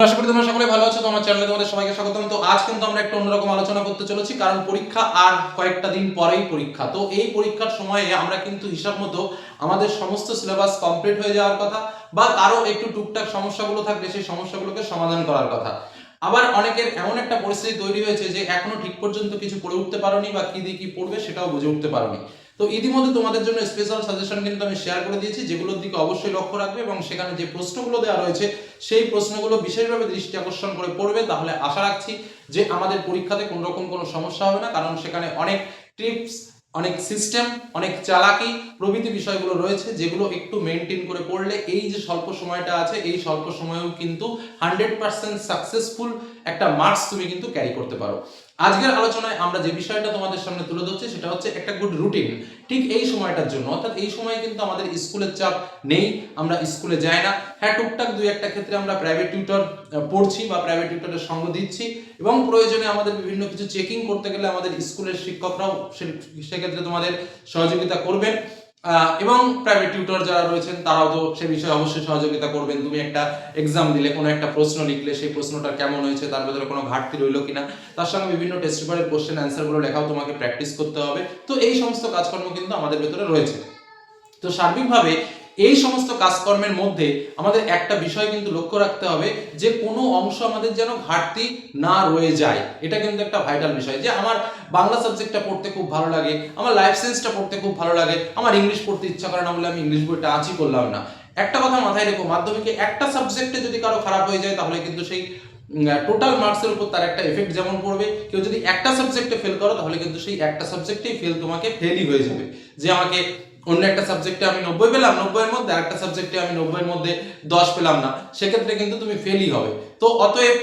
আশা করি তোমরা সকলে ভালো আছো, তো আমার চ্যানেলে তোমাদের সবাইকে স্বাগতম। তো আজ কিন্তু আমরা একটা অন্যরকম আলোচনা করতে চলেছি, কারণ পরীক্ষা আর কয়েকটা দিন পরেই পরীক্ষা। তো এই পরীক্ষার সময়ে আমরা কিন্তু হিসাব মতো আমাদের সমস্ত সিলেবাস কমপ্লিট হয়ে যাওয়ার কথা, বা কারও একটু টুকটাক সমস্যাগুলো থাকলে সেই সমস্যাগুলোকে সমাধান করার কথা। আবার অনেকের এমন একটা পরিস্থিতি তৈরি হয়েছে যে এখনও ঠিক পর্যন্ত কিছু পড়ে উঠতে পারোনি বা কি দিয়ে কি পড়বে সেটাও বুঝে উঠতে পারোনি। তো ইতিমধ্যে তোমাদের জন্য স্পেশাল সাজেশন কিন্তু আমি শেয়ার করে দিয়েছি, যেগুলোর দিকে অবশ্যই লক্ষ্য রাখবে এবং সেখানে যে প্রশ্নগুলো দেওয়া রয়েছে, সেই প্রশ্নগুলো বিশেষভাবে দৃষ্টি আকর্ষণ করে পড়বে। তাহলে আশা রাখছি যে আমাদের পরীক্ষাতে কোনো রকম কোনো সমস্যা হবে না, কারণ সেখানে অনেক টিপস অনেক সিস্টেম অনেক চালাকি প্রভৃতি বিষয়গুলো রয়েছে, যেগুলো একটু মেনটেন করে পড়লে এই যে স্বল্প সময়টা আছে, এই স্বল্প সময়েও কিন্তু হান্ড্রেড পার্সেন্ট সাকসেসফুল একটা মার্কস তুমি কিন্তু ক্যারি করতে পারো। আজকের আলোচনায় আমরা যে বিষয়টা তোমাদের সামনে তুলে ধরছি, সেটা হচ্ছে একটা গুড রুটিন ঠিক এই সময়টার জন্য, অর্থাৎ এই সময় কিন্তু আমাদের স্কুলের চাপ নেই, আমরা স্কুলে যাই না। হ্যাঁ টুকটাক দুই একটা ক্ষেত্রে আমরা প্রাইভেট টিউটর পড়ছি বা প্রাইভেট টিউটরের সঙ্গ দিচ্ছি এবং প্রয়োজনে আমাদের বিভিন্ন কিছু চেকিং করতে গেলে আমাদের স্কুলের শিক্ষকরাও সেক্ষেত্রে তোমাদের সহযোগিতা করবেন। এবং প্রাইভেট টিউটর যারা রয়েছেন, তারাও তো সে বিষয়ে অবশ্যই সহযোগিতা করবেন। তুমি একটা এক্সাম দিলে, কোনো একটা প্রশ্ন লিখলে, সেই প্রশ্নটা কেমন হয়েছে, তার ভেতরে কোনো ঘাটতি রইল কিনা, তার সঙ্গে বিভিন্ন টেস্ট পেপারের কোশ্চেন অ্যান্সারগুলো লেখাও তোমাকে প্র্যাকটিস করতে হবে। তো এই সমস্ত কাজকর্ম কিন্তু আমাদের ভেতরে রয়েছে। তো সার্বিকভাবে এই সমস্ত কাজকর্মের মধ্যে আমাদের একটা বিষয় কিন্তু লক্ষ্য রাখতে হবে যে কোনো অংশ আমাদের যেন ঘাটতি না রয়ে যায়। এটা কিন্তু একটা ভাইটাল বিষয় যে আমার বাংলা সাবজেক্টটা পড়তে খুব ভালো লাগে, আমার লাইফ সায়েন্সটা পড়তে খুব ভালো লাগে, আমার ইংলিশ পড়তে ইচ্ছা করে না বলে আমি ইংলিশ বইটা আজই করলাম না। একটা কথা মাথায় রেখো, মাধ্যমিকে একটা সাবজেক্টে যদি কারও খারাপ হয়ে যায় তাহলে কিন্তু সেই টোটাল মার্কসের উপর তার একটা এফেক্ট যেমন পড়বে, কেউ যদি একটা সাবজেক্টে ফেল করো তাহলে কিন্তু সেই একটা সাবজেক্টেই ফেল তোমাকে ফেলই হয়ে যাবে। যে আমাকে অন্য একটা সাবজেক্টে আমি নব্বই পেলাম, নব্বইয়ের মধ্যে আরেকটা সাবজেক্টে আমি নব্বইয়ের মধ্যে দশ পেলাম না, সেক্ষেত্রে কিন্তু তুমি ফেলই হবে। তো অতএব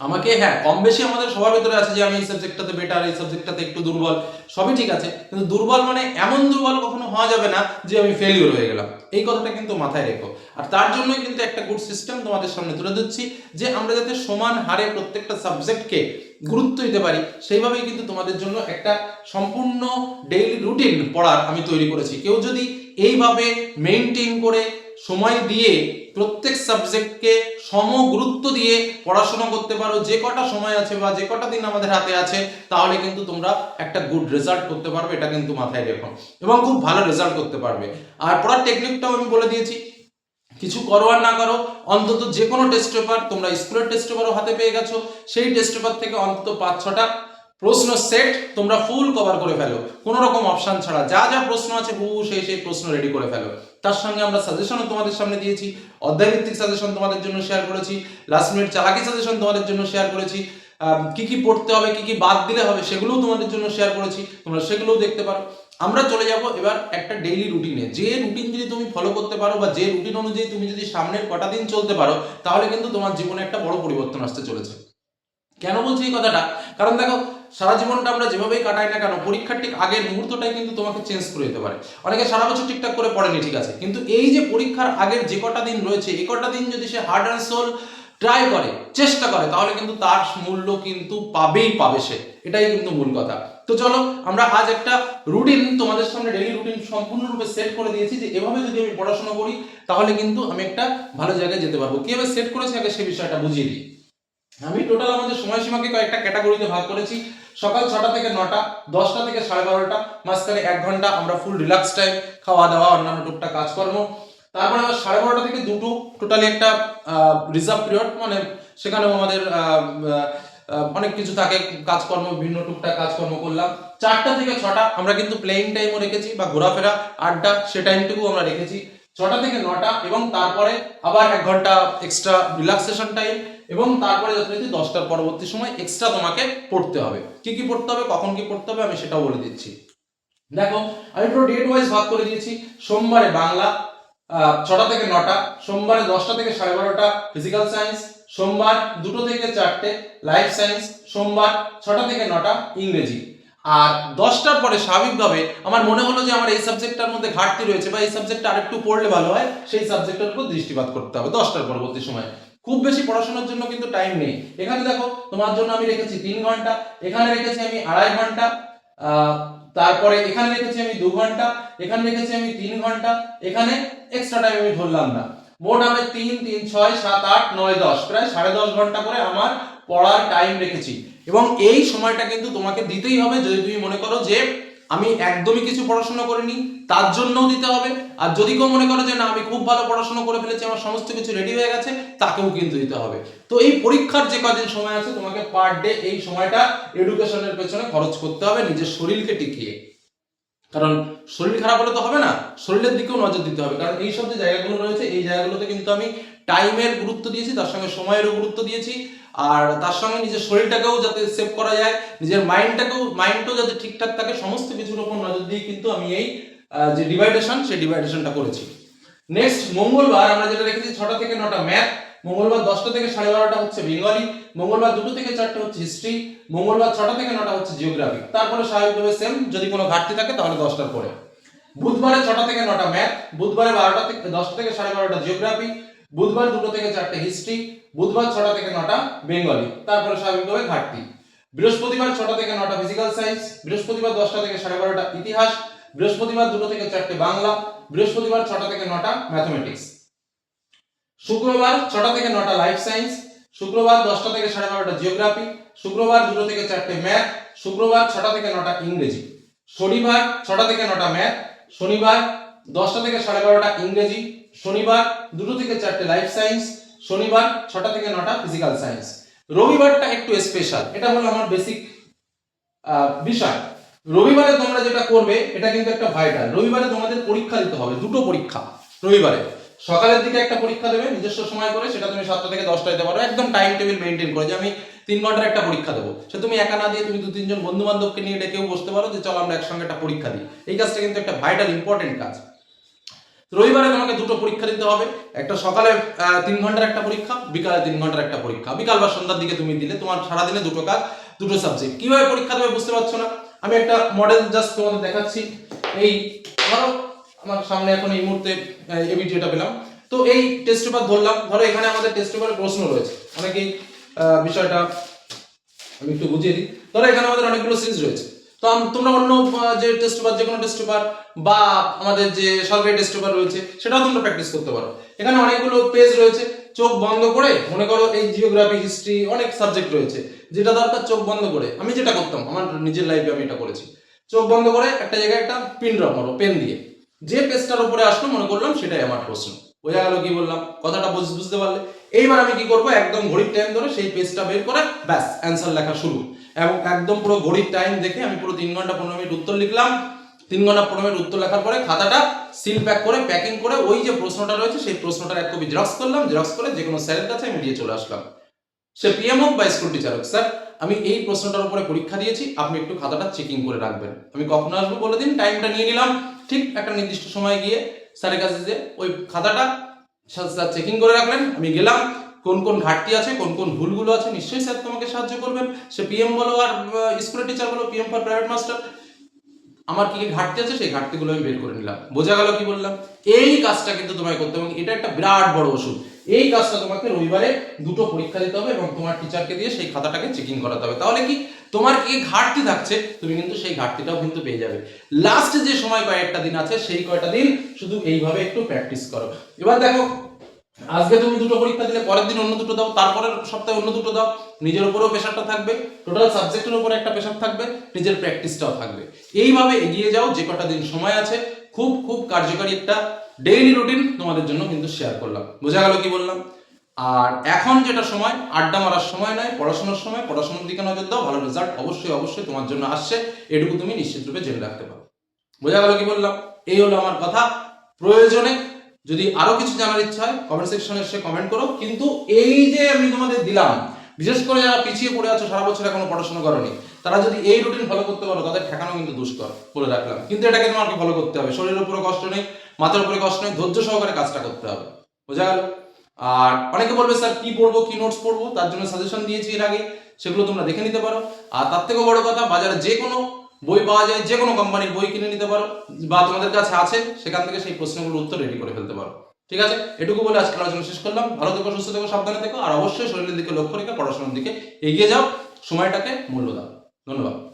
আমাকে হ্যাঁ কম বেশি আমাদের সবার ভেতরে আছে যে আমি এই সাবজেক্টটাতে বেটার এই সাবজেক্টটাতে একটু দুর্বল, সবই ঠিক আছে, কিন্তু দুর্বল মানে এমন দুর্বল কখনো হওয়া যাবে না যে আমি ফেলিওর হয়ে গেলাম। এই কথাটা কিন্তু মাথায় রেখো। আর তার জন্যই কিন্তু একটা গুড সিস্টেম তোমাদের সামনে তুলে দিচ্ছি যে আমরা যাতে সমান হারে প্রত্যেকটা সাবজেক্টকে গুরুত্ব দিতে পারি, সেইভাবেই কিন্তু তোমাদের জন্য একটা সম্পূর্ণ ডেইলি রুটিন পড়ার আমি তৈরি করেছি। কেউ যদি এইভাবে মেনটেন করে সময় দিয়ে প্রত্যেক সাবজেক্টকে সম গুরুত্ব দিয়ে পড়াশোনা করতে পারো, যে কটা সময় আছে বা যে কটা দিন আমাদের হাতে আছে, তাহলে কিন্তু তোমরা একটা গুড রেজাল্ট করতে পারবে, এটা কিন্তু মাথায় রেখো। এবং খুব ভালো রেজাল্ট করতে পারবে। আর পড়ার টেকনিকটাও আমি বলে দিয়েছি কিছু করো আর না করো, অন্তত যে কোনো টেস্ট পেপার তোমরা স্কুলের টেস্ট পেপারও হাতে পেয়ে গেছো, সেই টেস্ট পেপার থেকে অন্তত পাঁচ, ছটা প্রশ্ন সেট তোমরা ফুল কভার করে ফেলো। কোনো রকম অপশন ছাড়া, যা যা প্রশ্ন আছে হু সেই সেই প্রশ্ন রেডি করে ফেলো। তার সঙ্গে আমরা সাজেশনও তোমাদের সামনে দিয়েছি, অধ্যায়ভিত্তিক সাজেশন তোমাদের জন্য শেয়ার করেছি লাস্ট মিনিট চালাকি সাজেশন তোমাদের জন্য শেয়ার করেছি। কি কি পড়তে হবে, কি কি বাদ দিলে হবে, সেগুলোও তোমাদের জন্য শেয়ার করেছি। তোমরা সেগুলোও দেখতে পারো। আমরা চলে যাব এবার একটা ডেইলি রুটিনে যে রুটিন যদি তুমি ফলো করতে পারো বা যে রুটিন অনুযায়ী তুমি যদি সামনের কটা দিন চলতে পারো, তাহলে কিন্তু তোমার জীবনে একটা বড় পরিবর্তন আসতে চলেছে। কেন বলছি এই কথাটা? কারণ দেখো, সারা জীবনটা আমরা যেভাবেই কাটাই না কেন, পরীক্ষার ঠিক আগের মুহূর্তটাই কিন্তু তোমাকে চেঞ্জ করে দিতে পারে। অনেকে সারা বছর ঠিকঠাক করে পড়েনি, ঠিক আছে। কিন্তু এই যে পরীক্ষার আগের যে কটা দিন রয়েছে, এই কটা দিন যদি সে হার্ড অ্যান্ড সোল ট্রাই করে, চেষ্টা করে, তাহলে কিন্তু তার মূল্য কিন্তু পাবেই পাবে সে। এটাই কিন্তু মূল কথা। তো চলো, আমরা আজ একটা রুটিন তোমাদের সামনে ডেইলি রুটিন সম্পূর্ণরূপে সেট করে দিয়েছি যে এভাবে যদি আমি পড়াশোনা করি, তাহলে কিন্তু আমি একটা ভালো জায়গায় যেতে পারব। কীভাবে সেট করেছি? আগে সেই বিষয়টা বুঝিয়ে দিই। আমি টোটাল আমাদের সময়সীমাকে কয়েকটা ক্যাটাগরিতে ভাগ করেছি। সকাল ছটা থেকে নটা, দশটা থেকে সাড়ে বারোটা, মাঝখানে এক ঘণ্টা, আমরা ফুল রিল্যাক্স টাইম খাওয়া দাওয়া অন্যান্য টুকটাক কাজকর্ম। তারপরে আবার সাড়ে বারোটা থেকে দুটো টোটালি একটা রিজার্ভ পিরিয়ড মানে সেখানেও আমাদের অনেক কিছু থাকে, কাজকর্ম, বিভিন্ন টুকটাক কাজকর্ম করলাম। চারটা থেকে ছটা আমরা কিন্তু প্লেইং টাইমও রেখেছি বা ঘোরাফেরা, আড্ডা, সে টাইমটুকু আমরা রেখেছি। ছটা থেকে নটা এবং তারপরে আবার এক ঘণ্টা এক্সট্রা রিল্যাক্সেশন টাইম এবং তারপরে যথারীতি দশটার পরবর্তী সময় এক্সট্রা তোমাকে পড়তে হবে। কি কি পড়তে হবে, কখন কি পড়তে হবে, আমি সেটাও বলে দিচ্ছি। দেখো, আমি পুরো ডেট ওয়াইজ ভাগ করে দিয়েছি। সোমবারে বাংলা ছটা থেকে নটা, সোমবারে দশটা থেকে সাড়ে বারোটা ফিজিক্যাল সায়েন্স সোমবার দুটো থেকে চারটে লাইফ সায়েন্স সোমবার ছটা থেকে নটা, ইংরেজি। আর দশটার পরে স্বাভাবিকভাবে আমার মনে হলো যে আমার এই সাবজেক্টটার মধ্যে ঘাটতি রয়েছে বা এই সাবজেক্টটা আরেকটু পড়লে ভালো হয়, সেই সাবজেক্টের উপর দৃষ্টিপাত করতে হবে দশটার পরবর্তী সময়। খুব বেশি পড়াশোনার জন্য কিন্তু টাইম নেই। এখানে দেখো, তোমার জন্য আমি রেখেছি তিন ঘণ্টা, এখানে রেখেছি আমি আড়াই ঘণ্টা তারপরে এখানে রেখেছি আমি দু ঘণ্টা, এখানে রেখেছি আমি তিন ঘণ্টা, এখানে এক্সট্রা টাইম আমি ধরলাম না। মোট আমি তিন তিন, ছয়, সাত, আট, নয়, দশ, প্রায় সাড়ে দশ ঘণ্টা করে আমার পড়ার টাইম রেখেছি। এবং এই সময়টা কিন্তু তোমাকে দিতেই হবে যদি তুমি মনে করো যে আমি একদমই কিছু পড়াশোনা করিনি, তার জন্যও দিতে হবে। আর যদি কেউ মনে করে যে না, আমি খুব ভালো পড়াশোনা করে ফেলেছি, আমার সমস্ত কিছু রেডি হয়ে গেছে, তাকেও কিন্তু দিতে হবে। তো এই পরীক্ষার যে কদিন সময় আছে, তোমাকে পার ডে এই সময়টা এডুকেশনের পেছনে খরচ করতে হবে, নিজের শরীরকে টিকিয়ে। কারণ শরীর খারাপ হলে তো হবে না, শরীরের দিকেও নজর দিতে হবে। কারণ এই সব যে জায়গাগুলো রয়েছে, এই জায়গাগুলোতে কিন্তু আমি টাইমের গুরুত্ব দিয়েছি, তার সঙ্গে সময়েরও গুরুত্ব দিয়েছি। আর তার সঙ্গে নিজের শরীরটাকেও যাতে সেভ করা যায়, নিজের মাইন্ডটাকেও মাইন্ডটাও যাতে ঠিকঠাক থাকে, সমস্ত কিছুর উপর নজর দিয়ে কিন্তু আমি এই যে ডিভাইডেশন সেই ডিভাইডেশনটা করেছি। নেক্সট মঙ্গলবার আমরা যেটা রেখেছি ছটা থেকে নটা ম্যাথ মঙ্গলবার দশটা থেকে সাড়ে বারোটা হচ্ছে বেঙ্গলি মঙ্গলবার দুটো থেকে চারটে হচ্ছে হিস্ট্রি মঙ্গলবার ছটা থেকে নটা হচ্ছে জিওগ্রাফি তারপরে স্বাভাবিকভাবে সেম যদি কোনো ঘাটতি থাকে তাহলে দশটার পরে। বুধবারে ছটা থেকে নটা ম্যাথ বুধবারে বারোটা থেকে, দশটা থেকে সাড়ে বারোটা জিওগ্রাফি বুধবার দুটো থেকে চারটে হিস্ট্রি, বুধবার ছটা থেকে নটা বেঙ্গলি, তারপরে স্বাভাবিকভাবে ঘাটতি। বৃহস্পতিবার ছটা থেকে নটা ফিজিক্যাল সায়েন্স বৃহস্পতিবার দশটা থেকে সাড়ে বারোটা ইতিহাস, বৃহস্পতিবার দুটো থেকে চারটে বাংলা, বৃহস্পতিবার ছটা থেকে নটা ম্যাথমেটিক্স শুক্রবার ছটা থেকে নটা লাইফ সায়েন্স শুক্রবার দশটা থেকে সাড়ে বারোটা জিওগ্রাফি শুক্রবার দুটো থেকে চারটে ম্যাথ শুক্রবার ছটা থেকে নটা ইংরেজি। শনিবার ছটা থেকে নটা ম্যাথ শনিবার দশটা থেকে সাড়ে বারোটা ইংরেজি শনিবার দুটো থেকে চারটে লাইফ সায়েন্স শনিবার ছটা থেকে নটা ফিজিক্যাল সায়েন্স রবিবারটা একটু স্পেশাল এটা হলো আমার বেসিক বিষয়। রবিবারে তোমরা যেটা করবে, এটা কিন্তু একটা ভাইটাল রবিবারে তোমাদের পরীক্ষা দিতে হবে, দুটো পরীক্ষা রবিবারে। সকালের দিকে একটা পরীক্ষা দেবে, নিজস্ব সময় করে, সেটা তুমি সাতটা থেকে দশটা দিতে পারো। একদম টাইম টেবিল মেনটেন করে যে আমি তিন ঘণ্টার একটা পরীক্ষা দেবো। সে তুমি একা না দিয়ে তুমি দু তিনজন বন্ধু বান্ধবকে নিয়ে ডেকেও বসতে পারো যে, চলো আমরা একসঙ্গে একটা পরীক্ষা দিই। এই কাজটা কিন্তু একটা ভাইটাল ইম্পর্টেন্ট কাজ। রবিবারে তোমাকে দুটো পরীক্ষা দিতে হবে। একটা সকালে তিন ঘণ্টার একটা পরীক্ষা, বিকালে তিন ঘণ্টার একটা পরীক্ষা। বিকাল বা সন্ধ্যার দিকে তুমি দিলে তোমার সারাদিনে দুটো কাজ, দুটো সাবজেক্ট কীভাবে পরীক্ষা দেবে বুঝতে পারছ না? আমি একটা মডেল জাস্ট তোমাদের দেখাচ্ছি। এই, ধরো, আমার সামনে এখন এই মুহূর্তে ভিডিওটা পেলাম। তো এই টেস্ট পেপার ধরলাম। ধরো, এখানে আমাদের টেস্ট পেপারে প্রশ্ন রয়েছে। অনেকেই বিষয়টা আমি একটু বুঝিয়ে দিই। ধরো, এখানে আমাদের অনেকগুলো সিরিজ রয়েছে। তো তোমরা অন্য যে টেস্ট পেপার যে কোনো টেস্ট পেপার বা আমাদের যে সরকারি টেস্ট পেপার রয়েছে, সেটাও তোমরা প্র্যাকটিস করতে পারো। এখানে অনেকগুলো পেজ রয়েছে, চোখ বন্ধ করে মনে করো এই জিওগ্রাফি হিস্ট্রি অনেক সাবজেক্ট রয়েছে, যেটা দরকার চোখ বন্ধ করে। আমি যেটা করতাম, আমার নিজের লাইফে আমি এটা করেছি। চোখ বন্ধ করে একটা জায়গায় একটা পিন ড্রপ মারো পেন দিয়ে। যে পেজটার উপরে আসলো, মনে করলাম সেটাই আমার প্রশ্ন। বোঝা গেল কি বললাম? কথাটা বুঝ- বুঝতে পারলে। এইবার আমি কি করব? একদম ঘড়ির টাইম ধরে সেই পেজটা বের করে ব্যাস অ্যান্সার লেখা শুরু। এবং একদম পুরো ঘড়ির টাইম দেখে আমি পুরো তিন ঘণ্টা পনেরো মিনিট উত্তর লিখলাম। তিন ঘণ্টা পনেরো মিনিট উত্তর লেখার পরে খাতাটা সিল প্যাক করে প্যাকিং করে ওই যে প্রশ্নটা রয়েছে, সেই প্রশ্নটার এক কপি জেরক্স করলাম। জেরক্স করে যে কোনো স্যারের কাছে আমি দিয়ে চলে আসলাম। সে পিএম হোক বা স্কুল টিচার হোক স্যার আমি এই প্রশ্নটার উপরে পরীক্ষা দিয়েছি। আপনি একটু খাতাটা চেকিং করে রাখবেন। আমি কখন আসব বলে দিন? টাইমটা নিয়ে নিলাম। ঠিক একটা নির্দিষ্ট সময় গিয়ে স্যারের কাছে যে ওই খাতাটা স্যার চেকিং করে রাখলেন, আমি গেলাম, কোন কোন ঘাটতি আছে, কোন কোন ভুলগুলো আছে, নিশ্চয়ই স্যার তোমাকে সাহায্য করবেন। সে পিএম বলো আর স্কুলের টিচার বলো পিএম ফর প্রাইভেট মাস্টার আমার কি কি ঘাটতি আছে, সেই ঘাটতিগুলো আমি বের করে নিলাম। বোঝা গেল কি বললাম? এই কাজটা কিন্তু তোমায় করতে হবে এটা একটা বিরাট বড় ওষুধ। এই কাজটা তোমাকে রবিবারে দুটো পরীক্ষা দিতে হবে, এবং তোমার টিচারকে দিয়ে সেই খাতাটাকে চেকিং করাতে হবে। তাহলে কি? তোমার কি ঘাটতি থাকছে? তুমি কিন্তু সেই ঘাটতিটাও কিন্তু পেয়ে যাবে। লাস্ট যে সময় কয়েকটা দিন আছে, সেই কয়টা দিন শুধু এইভাবে একটু প্র্যাকটিস করো। এবার দেখো, আজকে তুমি দুটো পরীক্ষা দিলে, পরের দিন অন্য দুটো দাও, তারপরের সপ্তাহে অন্য দুটো দাও। নিজের উপরেও প্রেশারটা থাকবে টোটাল সাবজেক্টের উপরে একটা প্রেশার থাকবে, নিজের প্র্যাকটিসটাও থাকবে। এইভাবে এগিয়ে যাও, যে কটা দিন সময় আছে, খুব খুব কার্যকারী একটা ডেইলি রুটিন তোমাদের জন্য কিন্তু শেয়ার করলাম। বোঝা গেল কি বললাম? আর এখন যেটা সময়, আড্ডা মারার সময় নয়, পড়াশোনার সময়, পড়াশোনার দিকে নজর দাও, ভালো রেজাল্ট অবশ্যই অবশ্যই তোমার জন্য আসছে, এটুকু তুমি নিশ্চিত রূপে জেনে রাখতে পারো। বোঝা গেল কি বললাম? এই হলো আমার কথা। প্রয়োজনে যদি আরও কিছু জানার ইচ্ছা হয় কমেন্ট সেকশনে এসে কমেন্ট করো। কিন্তু এই যে আমি তোমাদের দিলাম, বিশেষ করে যারা পিছিয়ে পড়ে আছো, সারা বছর এখনও পড়াশোনা করনি, তারা যদি এই রুটিন ফলো করতে পারো, তাদের ঠেকানো কিন্তু দুষ্কর বলে রাখলাম। কিন্তু এটাকে তোমাকে ফলো করতে হবে। শরীরের উপরে কষ্ট নেই, মাথার উপরে কষ্ট নেই, ধৈর্য সহকারে কাজটা করতে হবে। বোঝা গেল? আর অনেকে বলবে, স্যার, কি পড়ব, কি নোটস পড়ব? তার জন্য সাজেশন দিয়েছি এর আগে। সেগুলো তোমরা দেখে নিতে পারো। আর তার থেকেও বড় কথা, বাজারে যে কোনো বই পাওয়া যায়, যে কোনো কোম্পানির বই কিনে নিতে পারো, বা তোমাদের কাছে আছে, সেখান থেকে সেই প্রশ্নগুলোর উত্তর রেডি করে ফেলতে পারো। ঠিক আছে? এটুকু বলে আজকের আলোচনা শেষ করলাম। ভালো থেকো, সুস্থ থেকো, সাবধানে থেকো, আর অবশ্যই শরীরের দিকে লক্ষ্য রেখে পড়াশোনার দিকে এগিয়ে যাও। সময়টাকে মূল্য দাও। ধন্যবাদ।